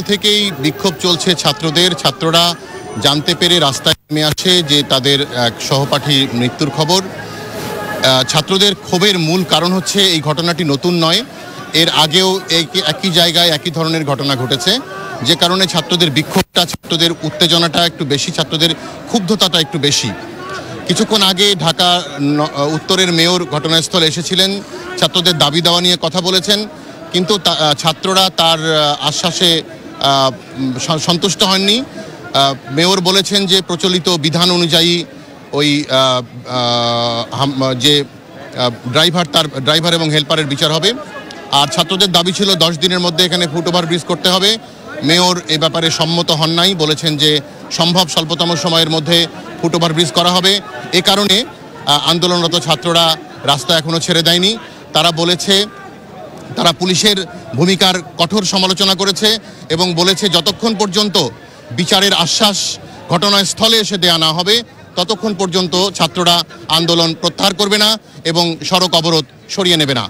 থেকেই বিক্ষোভ চলছে ছাত্রদের। ছাত্ররা জানতে পেরে রাস্তায় নেমে আসে যে তাদের এক সহপাঠী মৃত্যুর খবর। ছাত্রদের ক্ষোভের মূল কারণ হচ্ছে এই ঘটনাটি নতুন নয়। এর আগেও একই জায়গায় একই ধরনের ঘটনা ঘটেছে। যে কারণে ছাত্রদের বিক্ষোভটা, ছাত্রদের উত্তেজনাটা একটু বেশি, ছাত্রদের ক্ষুব্ধতাটা একটু বেশি। কিছুক্ষণ আগে ঢাকা উত্তরের মেয়র ঘটনাস্থলে এসেছিলেন। ছাত্রদের দাবি দেওয়া নিয়ে কথা বলেছেন। কিন্তু ছাত্ররা তার আশ্বাসে সন্তুষ্ট হননি। মেয়র বলেছেন যে প্রচলিত বিধান অনুযায়ী ওই যে ড্রাইভার তার, ড্রাইভার এবং হেল্পারের বিচার হবে। আর ছাত্রদের দাবি ছিল দশ দিনের মধ্যে এখানে ফুটওভার ব্রিজ করতে হবে। মেয়র এ ব্যাপারে সম্মত হন নাই, বলেছেন যে সম্ভব স্বল্পতম সময়ের মধ্যে ফুটওভার ব্রিজ করা হবে। এ কারণে আন্দোলনরত ছাত্ররা রাস্তা এখনও ছেড়ে দেয়নি। তারা বলেছে তারা পুলিশের ভূমিকার কঠোর সমালোচনা করেছে এবং বলেছে, যতক্ষণ পর্যন্ত বিচারের আশ্বাস ঘটনাস্থলে এসে দেয়া না হবে, ততক্ষণ পর্যন্ত ছাত্ররা আন্দোলন প্রত্যাহার করবে না এবং সড়ক অবরোধ সরিয়ে নেবে না।